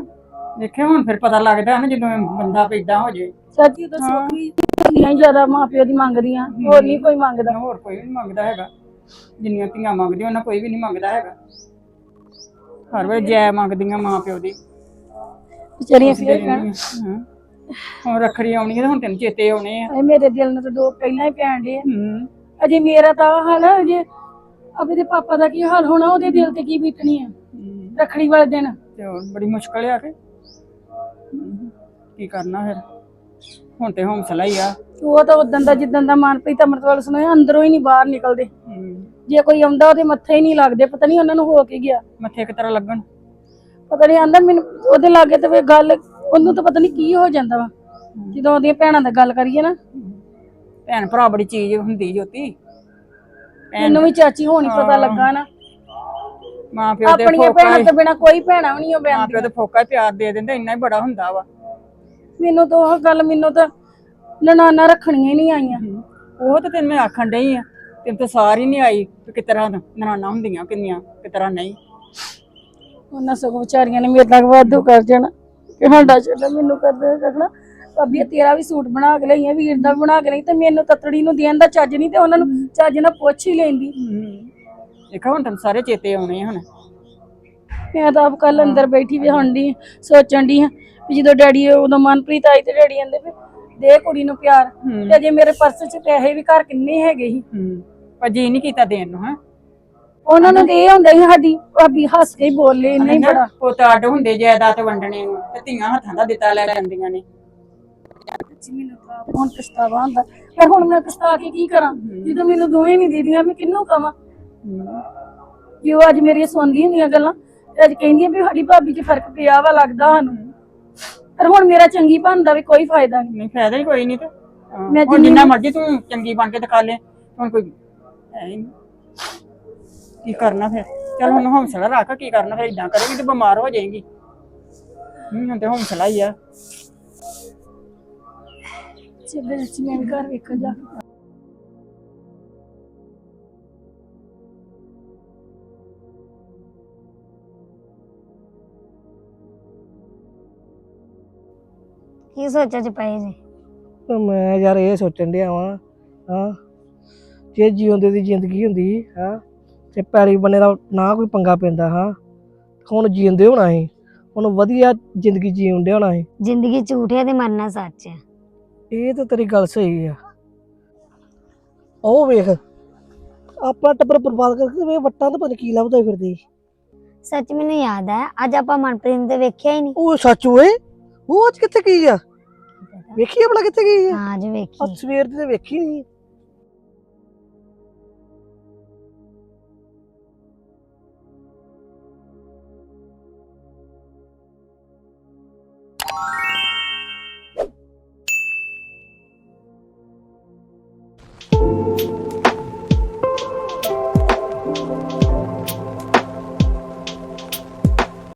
Speaker 8: ਦੇਖਿਆ ਹੁਣ ਫਿਰ ਪਤਾ ਲੱਗਦਾ ਨਾ ਜਦੋਂ ਬੰਦਾ ਪੈਦਾ ਹੋ ਜੇ।
Speaker 9: ਸੱਚੀ ਤਾਂ ਸੋਚੀ ਧੀਆਂ ਹੀ ਜ਼ਿਆਦਾ ਮਾਪਿਓ ਦੀ ਮੰਗਦੀਆਂ ਹੋਰ ਨਹੀਂ ਕੋਈ ਮੰਗਦਾ।
Speaker 8: ਹੋਰ ਕੋਈ ਵੀ ਨਹੀਂ ਮੰਗਦਾ ਹੈਗਾ। ਜਿੰਨੀਆਂ ਧੀਆਂ ਮੰਗਦੀਆਂ ਉਹਨਾਂ ਕੋਈ ਵੀ ਨਹੀਂ ਮੰਗਦਾ ਹੈਗਾ। ਹਰ ਵੇਲੇ ਜੈ ਮੰਗਦੀਆਂ ਮਾਂ ਪਿਓ ਦੀ।
Speaker 9: ਵਿਚਾਰੀਆਂ ਫੇਰ ਕਹਿਣ
Speaker 8: ਹਾਂ। ਹੁਣ ਰੱਖੜੀ ਆਉਣੀ ਹੈ ਤੇ ਹੁਣ ਤੈਨੂੰ ਚੇਤੇ ਆਉਣੇ ਆ।
Speaker 9: ਮੇਰੇ ਦਿਲ ਨੂੰ ਤਾਂ ਦੋ ਪਹਿਲਾਂ ਹੀ ਪੈਣ ਦੇ
Speaker 8: ਹੂੰ।
Speaker 9: ਅਜੇ ਮੇਰਾ ਤਾਂ ਆਹ ਹਾਲ ਹੈ ਅਜੇ ਅਬੇ ਦੇ ਪਾਪਾ ਦਾ ਕੀ ਹਾਲ ਹੋਣਾ ਉਹਦੇ ਦਿਲ ਤੇ ਕੀ ਬੀਤਣੀ ਆ? ਰੱਖੜੀ ਵਾਲੇ ਦਿਨ।
Speaker 8: ਤੇ ਹੋਰ ਬੜੀ ਮੁਸ਼ਕਲ ਆ ਕੇ ਹਮ, ਕੀ ਕਰਨਾ ਫਿਰ? ਹੁਣ ਤੇ ਹੌਸਲਾ ਹੀ ਆ।
Speaker 9: ਉਹ ਤਾਂ ਉਦੋਂ ਦਾ ਜਿੱਦਾਂ ਦਾ ਮਨਪ੍ਰੀਤ ਅਮਰਤਵਾਲ ਸੁਣਿਆ ਅੰਦਰੋਂ ਹੀ ਨਹੀਂ ਬਾਹਰ ਨਿਕਲਦੇ।
Speaker 8: ਹਮ,
Speaker 9: ਜੇ ਕੋਈ ਆਉਂਦਾ ਉਹਦੇ ਮੱਥੇ ਹੀ ਨਹੀਂ ਲੱਗਦੇ। ਪਤਾ ਨਹੀਂ ਉਹਨਾਂ ਨੂੰ ਹੋ ਕੇ ਗਿਆ।
Speaker 8: ਮੱਥੇ ਕਿ ਤਰ੍ਹਾਂ ਲੱਗਣ।
Speaker 9: ਪਤਾ ਨਹੀਂ ਆਂਦਾ ਮੈਨੂੰ ਉਹਦੇ ਲਾਗੇ ਤੇ ਫਿਰ ਗੱਲ ਉਹਨੂੰ ਤਾਂ ਪਤਾ ਨਹੀਂ ਕੀ ਹੋ ਜਾਂਦਾ ਵਾ। ਜਦੋਂ ਉਹਦੀਆਂ ਭੈਣਾਂ ਦਾ ਗੱਲ ਕਰੀਏ ਨਾ।
Speaker 8: ਭੈਣ ਭਰਾ ਬੜੀ ਚੀਜ਼ ਹੁੰਦੀ ਜੋਤੀ।
Speaker 9: ਮੈਨੂੰ ਵੀ ਚਾਚੀ ਹੋਣੀ ਪਤਾ ਲੱਗਾ ਨਾ।
Speaker 8: ਮਾਂ ਪਿਓ ਦੇ
Speaker 9: ਆਪਣੀਆਂ ਭੈਣਾਂ ਤੋਂ ਬਿਨਾ ਕੋਈ ਭੈਣਾਂ ਵੀ ਨਹੀਂ ਉਹ
Speaker 8: ਮਾਂ ਪਿਓ ਦੇ ਫੋਕਾ ਹੀ ਪਿਆਰ ਦੇ ਦਿੰਦੇ ਇੰਨਾ ਹੀ ਬੜਾ ਹੁੰਦਾ ਵਾ।
Speaker 9: ਮੈਨੂੰ ਤਾਂ ਉਹ ਗੱਲ ਮੈਨੂੰ ਤਾਂ ਨਨਾਨਾ ਰੱਖਣੀਆਂ ਹੀ ਨਹੀਂ ਆਈਆਂ।
Speaker 8: ਉਹ ਤਾਂ ਤੈਨੂੰ ਮੈਂ ਆਖਣ ਡਈ ਆ ਤੈਨੂੰ ਤਾਂ ਸਾਰ ਨਹੀਂ ਆਈ ਕਿ ਕਿਸ ਤਰ੍ਹਾਂ ਨਨਾਣਾ ਹੁੰਦੀਆਂ ਕਿੰਨੀਆਂ ਕਿਸ ਤਰ੍ਹਾਂ ਨਹੀਂ।
Speaker 9: ਉਹਨਾਂ ਸਗੋਂ ਵਿਚਾਰੀਆਂ ਨੇ ਮੇਰੇ ਤੱਕ ਵਾਧੂ ਕਰ ਜਾਣਾ ਕਿ ਸਾਡਾ ਛੱਡ ਮੈਨੂੰ ਕਰਦੇ ਰੱਖਣਾ ਇਹ ਤੇਰਾ ਵੀ ਸੂਟ ਬਣਾ ਕੇ ਲਈਆਂ ਵੀਰ ਦਾ ਵੀ ਬਣਾ ਕੇ ਲਈ ਤੇ ਮੈਨੂੰ ਤਤੜੀ ਨੂੰ ਦੇਣ ਦਾ ਚੱਜ ਨਹੀਂ ਤੇ ਉਹਨਾਂ ਨੂੰ ਚੱਜ ਨਾਲ ਪੁੱਛ ਹੀ ਲੈਂਦੀ।
Speaker 8: ਦੇਖੋ ਹੁਣ ਤੈਨੂੰ ਸਾਰੇ ਚੇਤੇ ਆਉਣੇ ਆ ਹੁਣ।
Speaker 9: ਮੈਂ ਤਾਂ ਆਪ ਕੱਲ ਅੰਦਰ ਬੈਠੀ ਵੀ ਹੰਡੀ ਸੋਚਣ ਦੀ ਵੀ ਜਦੋਂ ਡੈਡੀ ਉਦੋਂ ਮਨਪ੍ਰੀਤ ਆਈ ਤੇ ਡੈਡੀ ਕਹਿੰਦੇ ਵੀ ਦੇ ਕੁੜੀ ਨੂੰ ਪਿਆਰ ਤੇ ਅਜੇ ਮੇਰੇ ਪਰਸ 'ਚ ਪੈਸੇ ਵੀ ਘਰ ਕਿੰਨੇ ਹੈਗੇ ਸੀ।
Speaker 8: ਹੂੰ। ਪਰ ਜੀ ਨਹੀਂ ਕੀਤਾ ਦੇਣ ਨੂੰ ਹਾਂ।
Speaker 9: ਉਹਨਾਂ ਨੂੰ ਤੇ ਇਹ ਹੁੰਦਾ ਸੀ ਸਾਡੀ ਭਾਬੀ ਹੱਸ ਕੇ ਹੀ ਬੋਲੇ ਨਹੀਂ ਬੜਾ।
Speaker 8: ਪੁੱਤ ਅੱਡ ਹੁੰਦੇ ਜਾਇਦਾਦ ਵੰਡਣੇ ਨੂੰ ਤੇ ਧੀਆਂ ਹੱਥਾਂ ਦਾ ਦਿੱਤਾ ਲੈ ਜਾਂਦੀਆਂ ਨੇ।
Speaker 9: ਮੈਨੂੰ ਤਾਂ ਆਪ ਹੁਣ ਪਛਤਾਵਾ ਹੁੰਦਾ। ਪਰ ਹੁਣ ਮੈਂ ਪਛਤਾ ਕੇ ਕੀ ਕਰਾਂ? ਜਦੋਂ ਮੈਨੂੰ ਦੋਵੇਂ ਨਹੀਂ ਦੀਦੀਆਂ ਮੈਂ ਕਿਹਨੂੰ ਕਵਾਂ? ਕਿ ਉਹ ਅੱਜ ਮੇਰੀਆਂ ਸੁਣਦੀਆਂ ਹੁੰਦੀਆਂ ਗੱਲਾਂ ਤੇ ਅੱਜ ਕਹਿੰਦੀਆਂ ਵੀ ਸਾਡੀ ਭਾਬੀ 'ਚ ਫ਼ਰਕ ਪਿਆ ਵਾ ਲੱਗਦਾ ਸਾਨੂੰ। ਪਰ ਹੁਣ ਮੇਰਾ ਚੰਗੀ ਬਣਨ ਦਾ ਵੀ ਕੋਈ ਫਾਇਦਾ ਨਹੀਂ।
Speaker 8: ਨਹੀਂ ਫਾਇਦਾ ਹੀ ਕੋਈ ਨਹੀਂ ਤੇ। ਹਾਂ,
Speaker 9: ਮੈਂ
Speaker 8: ਹੁਣ ਜਿੰਨਾ ਮਰਜ਼ੀ ਤੂੰ ਚੰਗੀ ਬਣ ਕੇ ਦਿਖਾ ਲੈ ਹੁਣ ਕੋਈ ਹੈ ਹੀ ਨੀ। ਕੀ ਕਰਨਾ ਫਿਰ? ਚਲ ਹੁਣ ਹੌਸਲਾ ਰੱਖ ਕੀ ਕਰਨਾ ਫਿਰ? ਇਦਾਂ ਕਰੇਗੀ ਤੇ ਬਿਮਾਰ ਹੋ ਜਾਏਗੀ। ਹੂੰ ਹੁਣ ਤੇ ਹੌਸਲਾ ਹੀ ਆ।
Speaker 9: ਮੈਂ ਵੀ ਘਰ ਵੇਖਣ ਜਾ
Speaker 10: ਕੀ ਸੋਚਿਆ ਚ ਪਏ ਜੀ?
Speaker 11: ਤੇ ਮੈਂ ਯਾਰ ਇਹ ਸੋਚਣ ਡਿਆ ਵਾਂ ਹਾਂ। ਜੇ ਜਿਉਂਦੇ ਦੀ ਜ਼ਿੰਦਗੀ ਹੁੰਦੀ ਹਾਂ। ਤੇ ਪੈਲੀ ਬੰਨੇ ਦਾ ਨਾ ਕੋਈ ਪੰਗਾ ਪੈਂਦਾ ਹਾਂ। ਹੁਣ ਜਿਉਂਦੇ ਹੋਣਾ ਸੀ ਹੁਣ ਵਧੀਆ ਜ਼ਿੰਦਗੀ ਜੀਉਣ ਡਿਆ ਹੋਣਾ ਸੀ।
Speaker 10: ਜ਼ਿੰਦਗੀ ਝੂਠ ਹੈ ਤੇ ਮਰਨਾ ਸੱਚ ਹੈ।
Speaker 11: ਇਹ ਤਾਂ ਤੇਰੀ ਗੱਲ ਸਹੀ ਆ। ਉਹ ਵੇਖ ਆਪਣਾ ਟੱਬਰ ਬਰਬਾਦ ਕਰਕੇ ਵੇ ਵੱਟਾਂ ਤੇ ਪਤਾ ਨੀ ਕੀ ਲੱਭਦਾ ਫਿਰਦੀ।
Speaker 10: ਸੱਚ ਮੈਨੂੰ ਯਾਦ ਹੈ ਅੱਜ ਆਪਾਂ ਮਨਪ੍ਰੀਤ ਨੂੰ ਤੇ ਵੇਖਿਆ ਹੀ ਨਹੀਂ
Speaker 11: ਉਹ ਸੱਚ ਓਏ ਉਹ ਅੱਜ ਕਿੱਥੇ ਗਈ ਆ? ਵੇਖੀ ਆ ਭਲਾ ਕਿੱਥੇ ਗਈ ਆ?
Speaker 10: ਹਾਂ ਅੱਜ ਵੇਖੀ।
Speaker 11: ਅੱਜ ਸਵੇਰ ਦੀ ਤੇ ਵੇਖੀ ਨਹੀਂ